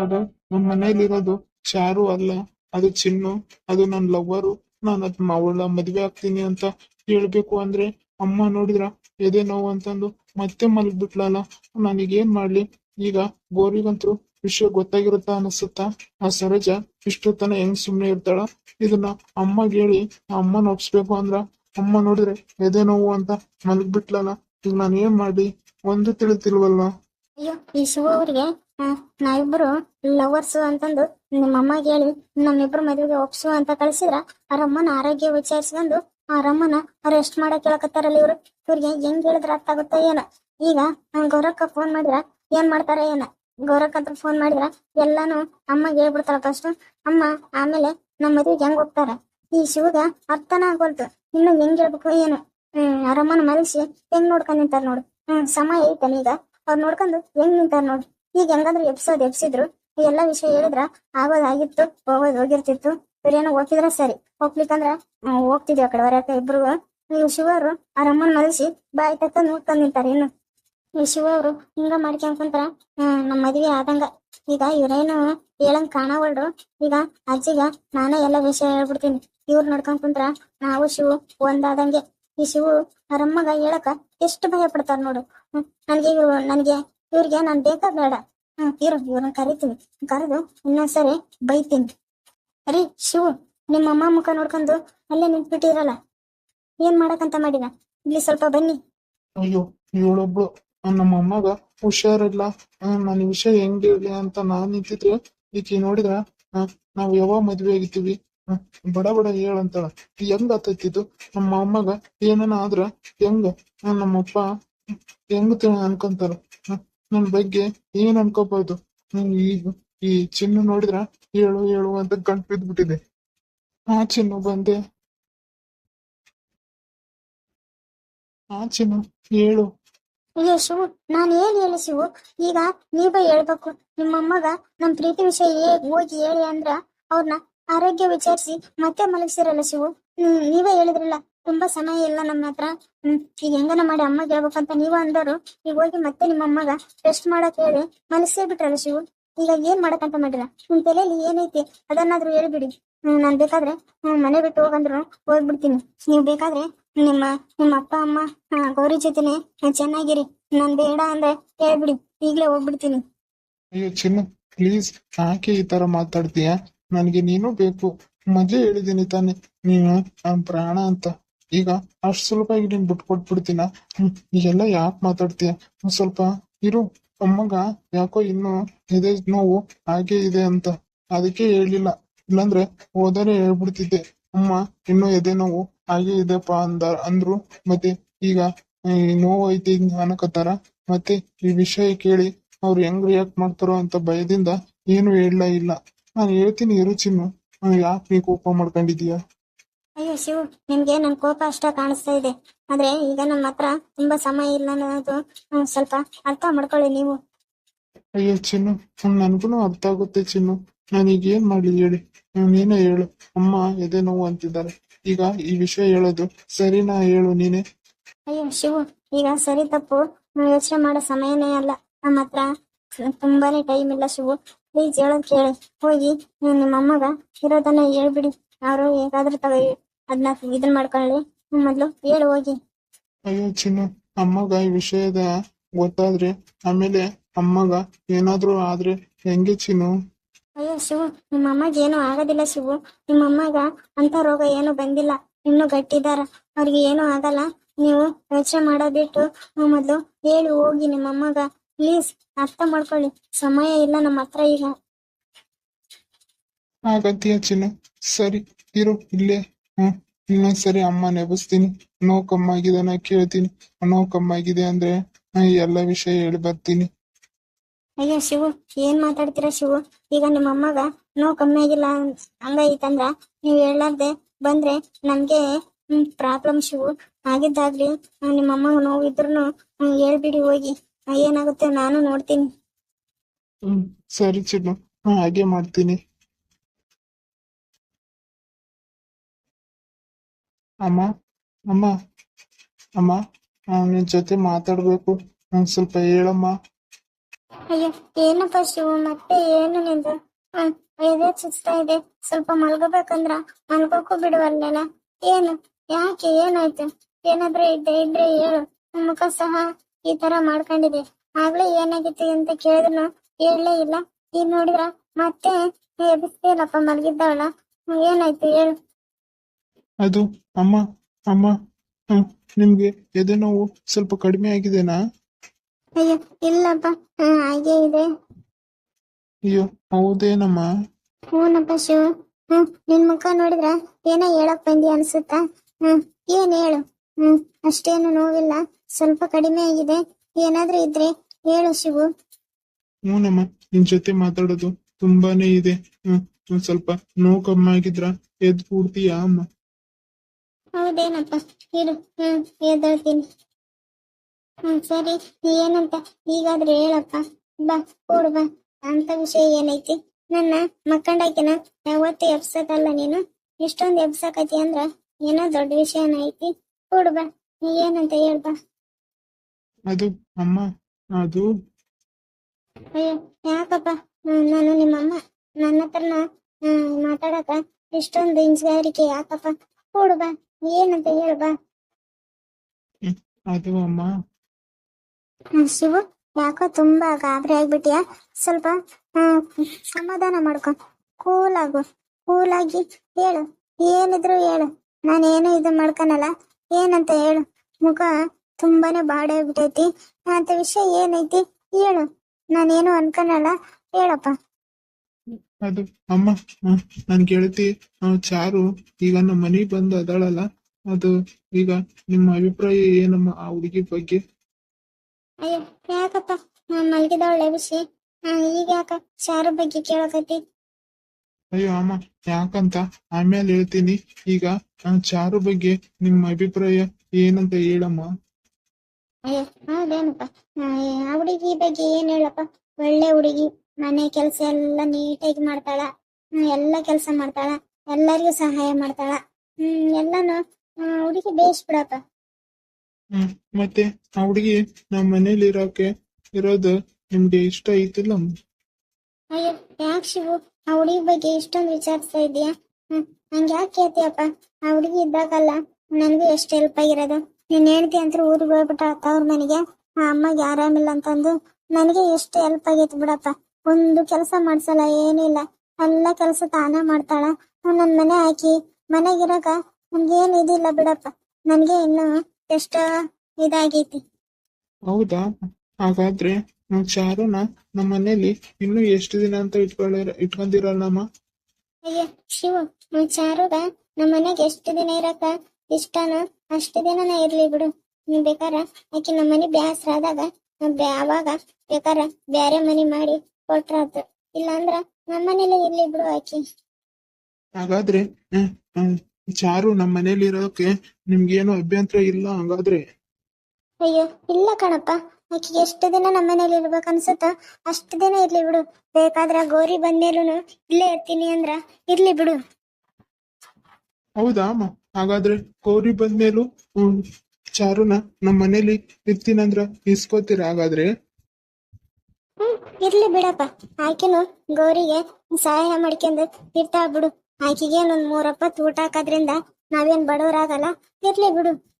ಅದು ನಮ್ ಮನೇಲಿರೋದು ಚಾರು ಅಲ್ಲ, ಅದು ಚಿನ್ನು, ಅದು ನನ್ ಲವ್ವರು, ನಾನು ಅದ್ ಅವಳ ಮದ್ವೆ ಆಗ್ತೀನಿ ಅಂತ ಹೇಳ್ಬೇಕು ಅಂದ್ರೆ ಅಮ್ಮ ನೋಡಿದ್ರ ಎದೆ ನೋವು ಅಂತಂದು ಮತ್ತೆ ಮಲಗ್ಬಿಟ್ಲಲ್ಲ, ನನಗೇನ್ ಮಾಡ್ಲಿ? ಈಗ ಗೋರಿಗಂತೂ ವಿಷಯ ಗೊತ್ತಾಗಿರುತ್ತ ಅನಿಸುತ್ತಾ? ಆ ಸರೋಜ ಇಷ್ಟೊತ್ತನ ಹೆಂಗ್ ಸುಮ್ನೆ ಇರ್ತಾಳ? ಇದನ್ನ ಅಮ್ಮಗೆ ಹೇಳಿ ಅಮ್ಮನ ಒಪ್ಸ್ಬೇಕು ಅಂದ್ರ ಅಮ್ಮ ನೋಡಿದ್ರೆ ಎದೆ ನೋವು ಅಂತ ಮಲಗ್ಬಿಟ್ಲಲ್ಲ, ಈಗ ನಾನು ಏನ್ ಮಾಡ್ಲಿ? ಒಂದು ತಿಳಿತಿಲ್ವಲ್ಲ? ಅಯ್ಯೋ, ಈ ಶಿವ ಅವ್ರಿಗೆ ನಾವಿಬ್ರು ಲವರ್ಸ್ ಅಂತಂದು ನಿಮ್ಮ ಅಮ್ಮಗೆ ಹೇಳಿ, ನಮ್ಮಿಬ್ರು ಮದುವೆಗೆ ಒಪ್ಸು ಅಂತ ಕಳಿಸಿದ್ರ ಅವ್ರ ಅಮ್ಮನ ಆರೋಗ್ಯ ವಿಚಾರಿಸ್ಕೊಂಡು ಆ ಅಮ್ಮನ ರೆಸ್ಟ್ ಮಾಡಕ್ ಹೇಳಕತ್ತಾರಲ್ಲ ಇವ್ರು. ಇವ್ರಿಗೆ ಹೆಂಗ್ ಹೇಳಿದ್ರ ಅರ್ಥ ಆಗುತ್ತೋ ಏನೋ. ಈಗ ಗೌರಕ್ಕ ಫೋನ್ ಮಾಡಿದ್ರ, ಏನ್ ಮಾಡ್ತಾರ ಏನ? ಗೌರಕ್ಕ ಅಂತ ಫೋನ್ ಮಾಡಿದ್ರ, ಎಲ್ಲಾನು ಅಮ್ಮಗೆ ಹೇಳ್ಬಿಡ್ತಾರ ಫಸ್ಟ್ ಅಮ್ಮ, ಆಮೇಲೆ ನಮ್ಮ ಮದುವೆಗೆ ಹೆಂಗ್ ಹೋಗ್ತಾರ ಈ ಶಿವಗ ಅರ್ಥನ ಆಗೋಲ್ತು. ಇನ್ನು ಹೆಂಗ್ ಹೇಳ್ಬೇಕು ಏನು? ಹ್ಮ್ ಅರಮ್ಮನ ಮಲಸಿ ಹೆಂಗ್ ನೋಡ್ಕೊಂಡ್ ನಿಂತಾರ ನೋಡು. ಹ್ಮ್, ಸಮಯ ಐತನ ಈಗ. ಅವ್ರು ನೋಡ್ಕೊಂಡು ಹೆಂಗ್ ನಿಂತಾರ ನೋಡಿ. ಈಗ ಹೆಂಗಾದ್ರು ಎಪ್ಸೋದ್ ಎಪ್ಸಿದ್ರು ಈ ಎಲ್ಲಾ ವಿಷಯ ಹೇಳಿದ್ರ ಆಗೋದಾಗಿತ್ತು, ಹೋಗೋದ್ ಹೋಗಿರ್ತಿತ್ತು. ಇವ್ರೇನೋ ಹೋಗಿದ್ರೆ ಸರಿ. ಹೋಗ್ಲಿಕ್ಕಂದ್ರ ಹೋಗ್ತಿದ್ವಿ ಆ ಕಡೆ ಹೊರಕ ಇಬ್ರು. ಈ ಶಿವರು ಅವ್ರ ಅಮ್ಮನ ಮಲಸಿ ಬಾಯಿ ತಕ್ಕ ನೋಡ್ಕೊಂಡ್ ನಿಂತಾರ ಇನ್ನು. ಈ ಶಿವ ಅವರು ಹಿಂಗ ಹ್ಮ್ ನಮ್ ಮದ್ವೆ ಆದಂಗ. ಈಗ ಇವ್ರೇನು ಹೇಳಂಗ್ ಕಾಣವಲ್ರು ಈಗ ಅಜ್ಜಿಗ ನಾನೇ ಎಲ್ಲ ವಿಷಯ ಹೇಳ್ಬಿಡ್ತೀನಿ. ಇವ್ರು ನಡ್ಕೊಂಡ್ ಕುಂತ್ರ ನಾವು ಶಿವು ಒಂದಾದಂಗೆ. ಈ ಶಿವು ಅವ್ರಮ್ಮಗ ಹೇಳಕ ಎಷ್ಟು ಭಯ ಪಡ್ತಾರ ನೋಡು ನನ್ಗೆ ಇವ್ರು, ನನ್ಗೆ ಇವ್ರಿಗೆ ನಾನ್ ಬೇಕಾ ಬೇಡ. ಹ್ಮ್ ಇರು ಇವ್ರನ್ನ ಕರಿತೀನಿ. ಕರೆದು ಇನ್ನೊಂದ್ಸರಿ ಬೈತೀನಿ. ಅರಿ ಶಿವು ನಿಮ್ಮ ಅಮ್ಮ ಮುಖ ನೋಡ್ಕೊಂಡು ಅಲ್ಲೇ ನಿಂತ್ಬಿಟ್ಟಿರಲ್ಲ? ಏನ್ ಮಾಡಕಂತ ಮಾಡಿದ? ಇಲ್ಲಿ ಸ್ವಲ್ಪ ಬನ್ನಿ. ಅಯ್ಯೋ ಇವಳೊಬ್ಳು. ನಮ್ಮ ಅಮ್ಮಗ ಹುಷಾರಿಲ್ಲ. ನನ್ನ ವಿಷಯ ಹೆಂಗ್ ಹೇಳಿ ಅಂತ ನಾನ್ ನಿಂತಿದ್ರೆ ಈಕಿ ನೋಡಿದ್ರ ನಾವ್ ಯಾವಾಗ ಮದ್ವೆ ಆಗಿದ್ದೀವಿ? ಆ, ಬಡ ಬಡ ಹೇಳಂತಾಳ ಹೆಂಗ್ ಆತೈತಿದ್ದು ನಮ್ಮ ಅಮ್ಮಗ ಏನನ ಆದ್ರ ಹೆಂಗ ನಮ್ಮಪ್ಪ ಹೆಂಗ್ ಅನ್ಕೊಂತಾರ? ನನ್ ಬಗ್ಗೆ ಏನ್ ಅನ್ಕೋಬಹುದು ಹ್ಮ್, ಈಗ ಈ ಚಿನ್ನು ನೋಡಿದ್ರ ಹೇಳು ಹೇಳು ಅಂತ ಗಂಟ್ ಬಿದ್ಬಿಟ್ಟಿದೆ. ಆ ಚಿನ್ನು ಬಂದೆ. ಆ ಚಿನ್ನು ಹೇಳು ಅಯ್ಯೋ ಶಿವು ನಾನು ಏನ್ ಹೇಳಿ ಶಿವು? ಈಗ ನೀವೇ ಹೇಳ್ಬೇಕು. ನಿಮ್ಮಮ್ಮಗ ನಮ್ ಪ್ರೀತಿ ವಿಷಯ ಹೋಗಿ ಹೇಳಿ ಅಂದ್ರ ಅವ್ರನ್ನ ಆರೋಗ್ಯ ವಿಚಾರಿಸಿ ಮತ್ತೆ ಮಲಗಿಸಿರಲ್ಲ ಶಿವು. ನೀವೇ ಹೇಳಿದ್ರಲ್ಲ. ತುಂಬಾ ಸಮಯ ಇಲ್ಲ ನಮ್ಮ ಹತ್ರ. ಈಗ ಹೆಂಗನ ಮಾಡಿ ಅಮ್ಮಗೆ ಹೇಳ್ಬೇಕಂತ ನೀವು ಅಂದರು, ಈಗ ಹೋಗಿ ಮತ್ತೆ ನಿಮ್ಮ ಅಮ್ಮಗ ಟೆಸ್ಟ್ ಮಾಡಕ್ ಹೇಳಿ ಮನಸ್ಸೇ ಬಿಟ್ರಲ್ಲ ಶಿವು. ಈಗ ಏನ್ ಮಾಡಕಂತ ಮಾಡಿರ ನಿಮ್ ತಲೆಯಲ್ಲಿ ಏನೈತಿ? ಅದನ್ನಾದ್ರೂ ಹೇಳ್ಬಿಡಿ. ಹ್ಮ್, ನಾನ್ ಬೇಕಾದ್ರೆ ಮನೆ ಬಿಟ್ಟು ಹೋಗಂದ್ರು ಹೋಗ್ಬಿಡ್ತೀನಿ. ನೀವ್ ಬೇಕಾದ್ರೆ ನಿಮ್ಮ ನಿಮ್ಮ ಅಪ್ಪ, ಅಮ್ಮ ಗೌರಿ ಜೊತೆನೆ ಚೆನ್ನಾಗಿರಿ. ನಾನ್ ಬೇಡ ಅಂದ್ರೆ ಹೇಳ್ಬಿಡಿ. ಈಗ್ಲೇ ಹೋಗ್ಬಿಡ್ತೀನಿ. ಅಯ್ಯೋ ಚಿನ್ನು ಪ್ಲೀಸ್ ಯಾಕೆ ಈ ತರ ಮಾತಾಡ್ತೀಯ? ನನಗೆ ನೀನು ಬೇಕು. ಮೊದ್ಲೇ ಹೇಳಿದೀನಿ ತಾನೆ. ನನ್ ಪ್ರಾಣ ಅಂತ. ಈಗ ಅಷ್ಟು ಸುಲಭವಾಗಿ ನೀನ್ ಬಿಟ್ಟು ಕೊಟ್ಬಿಡ್ತೀನ? ಈಗೆಲ್ಲ ಯಾಕೆ ಮಾತಾಡ್ತೀಯ? ಸ್ವಲ್ಪ ಇರು ಅಮ್ಮಗ ಯಾಕೋ ಇನ್ನು ಎದೆ ನೋವು ಹಾಗೆ ಇದೆ ಅಂತ. ಅದಕ್ಕೆ ಹೇಳಿಲ್ಲ ಇಲ್ಲಾಂದ್ರೆ ಹೋದರೆ ಹೇಳ್ಬಿಡ್ತಿದ್ದೆ. ಅಮ್ಮ, ಇನ್ನು ಎದೆ ನೋವು ಹಾಗೆ ಇದೆಪ್ಪ ಅಂದ, ಅಂದ್ರು. ಮತ್ತೆ ಈಗ ನೋವು ಐತಿ ಅನ್ನಕತ್ತಾರ ಮತ್ತೆ ಈ ವಿಷಯ ಕೇಳಿ ಅವ್ರು ಹೆಂಗ್ ರಿಯಾಕ್ಟ್ ಮಾಡ್ತಾರೋ ಅಂತ ಭಯದಿಂದ ಏನು ಹೇಳಲ ಇಲ್ಲ. ನಾನು ಹೇಳ್ತೀನಿ, ಇರು ಚಿನ್ನು. ಯಾಕೆ ನೀ ಕೋಪ ಮಾಡ್ಕೊಂಡಿದೀಯ ಅಯ್ಯೋ ಶಿವ್ ನಿಮ್ಗೆ ನನ್ ಕೋಪ ಅಷ್ಟ ಕಾಣಿಸ್ತಾ ಇದೆ. ಆದ್ರೆ ಈಗ ನಮ್ಮ ಹತ್ರ ತುಂಬಾ ಸಮಯ ಇಲ್ಲ ಅನ್ನೋದು ಹ್ಮ್, ಸ್ವಲ್ಪ ಅರ್ಥ ಮಾಡ್ಕೊಳ್ಳಿ ನೀವು. ಅಯ್ಯೋ ಚಿನ್ನು ನನ್ಗೂ ಅರ್ಥ ಆಗುತ್ತೆ ಚಿನ್ನು. ನಾನೀಗ ಏನ್ ಮಾಡ್ಲಿ ಹೇಳಿ? ಹ್ಮ್, ನೀನೇ ಹೇಳು ಅಮ್ಮ ಎದೆ ನೋವು ಅಂತಿದ್ದಾರೆ. ಈಗ ಈ ವಿಷಯ ಹೇಳೋದು ಸರಿನಾ ಹೇಳು ನೀನೆ? ಅಯ್ಯೋ ಶಿವು ಈಗ ಸರಿ ತಪ್ಪು. ಯೋಚನೆ ಮಾಡೋ ಸಮಯನೇ ಅಲ್ಲ. ನಮ್ಮ ಹತ್ರ ತುಂಬಾನೇ ಟೈಮ್ ಇಲ್ಲ ಶಿವು. ಪ್ಲೀಸ್ ಹೇಳೋದ್ ಕೇಳಿ. ಹೋಗಿ ನೀವ್ ನಿಮ್ಮ ಅಮ್ಮಗ ಇರೋದನ್ನ ಹೇಳ್ಬಿಡಿ. ಅವರು ಹೇಗಾದ್ರೂ ತಗೋ ಅದನ್ನ ಇದನ್ ಮಾಡ್ಕೊಳ್ಳಿ ಮೊದ್ಲು ಹೇಳು ಹೋಗಿ. ಅಯ್ಯೋ ಚಿನ್ನು ಅಮ್ಮಗ ಈ ವಿಷಯದ ಗೊತ್ತಾದ್ರೆ ಆಮೇಲೆ ಅಮ್ಮಗ ಏನಾದ್ರೂ ಆದ್ರೆ ಹೆಂಗೆ ಚಿನ್ನು? ಅಯ್ಯೋ ಶಿವು ನಿಮ್ಮ ಅಮ್ಮಗ ಏನು ಆಗೋದಿಲ್ಲ ಶಿವು. ನಿಮ್ಮ ಅಮ್ಮಗ ಅಂತ ರೋಗ ಏನು ಬಂದಿಲ್ಲ. ಇನ್ನು ಗಟ್ಟಿದಾರ. ಅವ್ರಿಗೆ ಏನು ಆಗಲ್ಲ. ನೀವು ಯೋಚನೆ ಮಾಡೋದಿಟ್ಟು ಮೊದ್ಲು ಹೇಳಿ ಹೋಗಿ ನಿಮ್ಮ ಅಮ್ಮಗ. ಪ್ಲೀಸ್ ಅರ್ಥ ಮಾಡ್ಕೊಳ್ಳಿ. ಸಮಯ ಇಲ್ಲ ನಮ್ಮ ಹತ್ರ ಈಗ. ಆಗತ್ತೀಯ ಚಿನ್ನು? ಸರಿ ಇರು ಇಲ್ಲೇ ಹ್ಮ್ ಇನ್ನೊಂದ್ಸರಿ ಅಮ್ಮ ನೆಬಸ್ತೀನಿ ನೋವು ಕಮ್ಮಾಗಿದೆ ನಾ ಕೇಳ್ತೀನಿ. ನೋವು ಕಮ್ಮಾಗಿದೆ ಅಂದ್ರೆ ಎಲ್ಲ ವಿಷಯ ಹೇಳಿ ಬರ್ತೀನಿ. ಅಯ್ಯೋ ಶಿವು ಏನ್ ಮಾತಾಡ್ತೀರಾ ಶಿವು? ಈಗ ನಿಮ್ಮ ಅಮ್ಮಗ ನೋವು ಕಮ್ಮಿ ಆಗಿಲ್ಲ ಹಂಗಾಯ್ತಂದ್ರ ನೀವ್ ಹೇಳಾರ್ದೆ ಬಂದ್ರೆ ನಮ್ಗೆ ಹ್ಮ್ ಪ್ರಾಬ್ಲಮ್ ಶಿವು. ಆಗಿದ್ದಾಗ್ಲಿ ನಿಮ್ಮ ಅಮ್ಮಗ ನೋವು ಇದ್ರು ಹೇಳ್ಬಿಡಿ ಹೋಗಿ. ಏನಾಗುತ್ತೆ ನಾನು ನೋಡ್ತೀನಿ. ಹ್ಮ್ ಸರಿ ಚಿನ್ನು ಹಾಗೆ ಮಾಡ್ತೀನಿ. ಅಮ್ಮ ಅಮ್ಮ ಅಮ್ಮ, ನಾನು ನಿನ್ ಜೊತೆ ಮಾತಾಡ್ಬೇಕು. ನಂಗೆ ಸ್ವಲ್ಪ ಹೇಳಮ್ಮ. ಅಯ್ಯೋ, ಏನಪ್ಪ ಶಿವು, ಮತ್ತೆ ಏನು ನಿಂದು? ಎದೆ ಚುಚ್ತಾ ಇದೆ. ಸ್ವಲ್ಪ ಮಲ್ಗೋಬೇಕಂದ್ರ ಮಲ್ಗೋಕು ಬಿಡುವಲ್ಲೇನ ಏನು? ಯಾಕೆ? ಏನಾಯ್ತು? ಏನಾದ್ರೂ ಇದ್ದೆ ಇದ್ರೆ ಹೇಳು. ಮುಖ ಸಹ ಈ ತರ ಮಾಡ್ಕೊಂಡಿದೆ ಆಗ್ಲೇ ಏನಾಗಿತ್ತು ಅಂತ ಕೇಳಿದ್ರು ಹೇಳಲೇ ಇಲ್ಲ. ಈಗ ನೋಡಿದ್ರ ಮತ್ತೆ ಎಬ್ಬಿಸ್ತೀನಪ್ಪ ಮಲಗಿದ್ದವಳ ಏನಾಯ್ತು? ಹೇಳು. ಅದು ಅಮ್ಮ ಅಮ್ಮ ನಿಮ್ಗೆ ಎದೆ ನೋವು ಸ್ವಲ್ಪ ಕಡಿಮೆ ಆಗಿದೆನಾ? ಅಯ್ಯೋ ಇಲ್ಲಪ್ಪ ಹಾಗೆ ಇದೆ. ಅಯ್ಯೋ ಹೌದೇನಮ್ಮ? ಹ್ಞೂನಪ್ಪ ಶಿವ ಹ್ಮ್ ನಿನ್ ಮುಖ ನೋಡಿದ್ರ ಏನೋ ಹೇಳಕ್ ಬಂದಿ ಅನ್ಸುತ್ತಾ? ಹ್ಮ್ ಏನ್ ಹೇಳು? ಹ್ಮ್ ಅಷ್ಟೇನು ನೋವಿಲ್ಲ ಸ್ವಲ್ಪ ಕಡಿಮೆ ಆಗಿದೆ. ಏನಾದ್ರೂ ಇದ್ರೆ ಹೇಳು ಶಿವು. ಹ್ಞೂನಮ್ಮ ನಿನ್ ಜೊತೆ ಮಾತಾಡೋದು ತುಂಬಾನೇ ಇದೆ. ಹ್ಮ್ ಒಂದ್ ಸ್ವಲ್ಪ ನೋವು ಕಮ್ಮಿ ಆಗಿದ್ರ ಎದ್ ಕೂಡ್ತೀಯಾ ಅಮ್ಮ? ಹೌದೇನಪ್ಪ? ಇರು. ಹ್ಮ್ ಎದ್ದೇಳ್ತೀನಿ. ಹ್ಮ್ ಸರಿ. ಏನಂತ ಈಗಾದ್ರೆ ಹೇಳಪ್ಪ. ಬಾ ಕೂಡು ಬಾ. ಅಂತ ವಿಷಯ ಏನೈತಿ? ನನ್ನ ಮಕ್ಕಂಡಾಕಿನ ಯಾವತ್ತೂ ಎಬ್ಸಕಲ್ಲ ನೀನು? ಇಷ್ಟೊಂದು ಎಬ್ಸಕತಿ ಅಂದ್ರ ಏನೋ ದೊಡ್ಡ ವಿಷಯನ ಐತಿ. ಕೂಡು ಬಾ. ನೀ ಏನಂತ ಹೇಳ್ಬಾ ಅದು ಅಮ್ಮ ಅದು. ಅಯ್ಯೋ ಯಾಕಪ್ಪ? ನಾನು ನಿಮ್ಮಮ್ಮ. ನನ್ನ ಹತ್ರನ ಮಾತಾಡಕ ಇಷ್ಟೊಂದು ಹಿಂಸಗಾರಿಕೆ ಯಾಕಪ್ಪ? ಕೂಡು ಬಾ. ಏನಂತ ಹೇಳ್ಬಾ? ಅದು ಅಮ್ಮ. ಶಿವು ಯಾಕೋ ತುಂಬಾ ಗಾಬರಿ ಆಗ್ಬಿಟ್ಟಿಯಾ? ಸ್ವಲ್ಪ ಸಮಾಧಾನ ಮಾಡ್ಕೊ. ಕೂಲ್ ಆಗು ಕೂಲ್ ಆಗಿ ಹೇಳು. ಏನಿದ್ರು ಹೇಳು. ನಾನೇನು ಇದು ಮಾಡ್ಕೊನಲ್ಲ. ಏನಂತ ಹೇಳು. ಮುಖ ತುಂಬಾನೇ ಬಾಡಾಗ್ಬಿಟ್ಟೈತಿ ಅಂತ ವಿಷಯ ಏನೈತಿ? ಹೇಳು. ನಾನೇನು ಅನ್ಕೊನಲ್ಲ. ಹೇಳಪ್ಪ. ಅದು ಅಮ್ಮ ನನ್ ಗೆಳತಿ ಚಾರು ಈಗ ನಮ್ಮ ಮನೆಗ್ ಬಂದ ಅದಾಳಲ್ಲ ಅದು ಈಗ ನಿಮ್ಮ ಅಭಿಪ್ರಾಯ ಏನಮ್ಮ ಆ ಹುಡುಗಿ ಬಗ್ಗೆ? ಅಯ್ಯೋ ಯಾಕಪ್ಪ? ಮಲಗಿದವಳೆ ವಿಷಯ. ಈಗ ಯಾಕ ಚಾರು ಬಗ್ಗೆ ಕೇಳಕತ್ತಿ? ಅಯ್ಯೋ ಅಮ್ಮ ಯಾಕಂತ? ಆಮೇಲೆ ಹೇಳ್ತೀನಿ. ಈಗ ಚಾರು ಬಗ್ಗೆ ನಿಮ್ಮ ಅಭಿಪ್ರಾಯ ಏನಂತ ಹೇಳಮ್ಮ? ಅಯ್ಯೋ ಹೌದೇನಪ್ಪ? ಆ ಹುಡುಗಿ ಬಗ್ಗೆ ಏನ್ ಹೇಳಪ್ಪ? ಒಳ್ಳೆ ಹುಡುಗಿ. ಮನೆ ಕೆಲಸ ಎಲ್ಲ ನೀಟಾಗಿ ಮಾಡ್ತಾಳ. ಎಲ್ಲ ಕೆಲಸ ಮಾಡ್ತಾಳ. ಎಲ್ಲರಿಗೂ ಸಹಾಯ ಮಾಡ್ತಾಳ. ಹ್ಮ್ ಎಲ್ಲಾನು ಹುಡುಗಿ ಬೇಸ್ ಬಿಡಪ್ಪ. ಹ್ಮ್ ಮತ್ತೆ ಆ ಹುಡುಗಿ ನಮ್ಮ ಮನೇಲಿ ಇರೋಕೆ ಇರೋದು ನಿಮ್ಗೆ ಇಷ್ಟ ಐತಿಲ್ಲ? ಅಯ್ಯೋ ಯಾಕೆ ಶಿವು? ಆ ಹುಡುಗಿ ಬಗ್ಗೆ ಇಷ್ಟೊಂದು ವಿಚಾರಿಸ್ತಾ ಇದೀಯಾ ನಂಗೆ ಯಾಕೆ ಕೇಳ್ತೀಯಪ್ಪ? ಆ ಹುಡುಗಿ ಇದ್ದಾಗಲ್ಲ ನನಗೂ ಎಷ್ಟು ಹೆಲ್ಪ್ ಆಗಿರೋದು. ನೀನ್ ಹೇಳ್ತಿ ಅಂತ ಊರಿಗೆ ಹೋಗ್ಬಿಟ್ಟ ತವ್ರ ಮನೆಗೆ. ಆ ಅಮ್ಮಗೆ ಆರಾಮಿಲ್ಲ ಅಂತಂದು ನನಗೆ ಎಷ್ಟು ಹೆಲ್ಪ್ ಆಗೈತಿ ಬಿಡಪ್ಪ. ಒಂದು ಕೆಲಸ ಮಾಡ್ಸಲ್ಲ ಏನಿಲ್ಲ ಎಲ್ಲ ಕೆಲಸ ತಾನೇ ಮಾಡ್ತಾಳ. ನನ್ ಮನೆ ಹಾಕಿ ಮನೆಗಿರಕ ನನ್ಗೇನು ಇದಿಲ್ಲ ಬಿಡಪ್ಪ. ನನ್ಗೆ ಇನ್ನು ಎಷ್ಟ ಇದಾಗೈತಿ. ಹೌದಾ? ಹಾಗಾದ್ರೆ ನಮ್ ಚಾರುನ ನಮ್ಮ ಮನೇಲಿ ಇನ್ನು ಎಷ್ಟು ದಿನ ಅಂತ ಇಟ್ಕೊಳ್ಳ ಇಟ್ಕೊಂಡಿರಲ್ಲಮ್ಮ? ಅಯ್ಯ ಶಿವ ನಮ್ ಚಾರುಗ ನಮ್ಮ ಮನೆಗೆ ಎಷ್ಟು ದಿನ ಇರಕ? ಇಷ್ಟನ ಅಷ್ಟು ದಿನನ ಇರ್ಲಿ ಬಿಡು. ನೀವ್ ಬೇಕಾರ ಆಕಿ ನಮ್ಮ ಮನೆ ಬ್ಯಾಸ್ರ ಆದಾಗ ಅವಾಗ ಬೇಕಾರ ಬ್ಯಾರೆ ಮನೆ ಮಾಡಿ ಕೊಟ್ರಾತು ಇಲ್ಲಾಂದ್ರ ನಮ್ಮ ಮನೇಲೆ ಇರ್ಲಿ ಬಿಡು ಆಕಿ. ಹಾಗಾದ್ರೆ ಹ್ಮ್, ಹ್ಮ್, ಚಾರು ನಮ್ಮ ಮನೇಲಿ ಇರೋಕೆ ನಿಮ್ಗೇನು ಅಭ್ಯಂತರ ಇಲ್ಲ ಹಂಗಾದ್ರೆ? ಅಯ್ಯೋ ಇಲ್ಲ ಕಣಪ್ಪ. ಆಕಿಗೆ ಎಷ್ಟು ದಿನ ನಮ್ಮ ಮನೇಲಿ ಇರ್ಬೇಕು ಅನ್ಸುತ್ತ ಅಷ್ಟು ದಿನ ಇರ್ಲಿ ಬಿಡು. ಬೇಕಾದ್ರ ಗೌರಿ ಬಂದ್ಮೇಲೂ ಇಲ್ಲೇ ಇರ್ತೀನಿ ಅಂದ್ರ ಇರ್ಲಿ ಬಿಡು. ಹೌದಾ ಅಮ್ಮ? ಹಾಗಾದ್ರೆ ಗೌರಿ ಬಂದ್ಮೇಲೂ ಹ್ಮ್, ಚಾರುನ ನಮ್ಮ ಮನೇಲಿ ಇರ್ತೀನಂದ್ರ ಇಸ್ಕೋತೀರ ಹಾಗಾದ್ರೆ? ಇರ್ಲಿ ಬಿಡಪ್ಪ. ಆಕಿನು ಗೌರಿಗೆ ಸಹಾಯ ಮಾಡ್ಕೊಂಡು ಇರ್ತಾ ಬಿಡು. ಆಕಿಗೆ ಒಂದ್ ಮೂರಪ್ಪ ಊಟ ಹಾಕೋದ್ರಿಂದ ನಾವೇನ್ ಬಡವರಾಗಲ್ಲ. ಇರ್ಲಿ ಬಿಡು.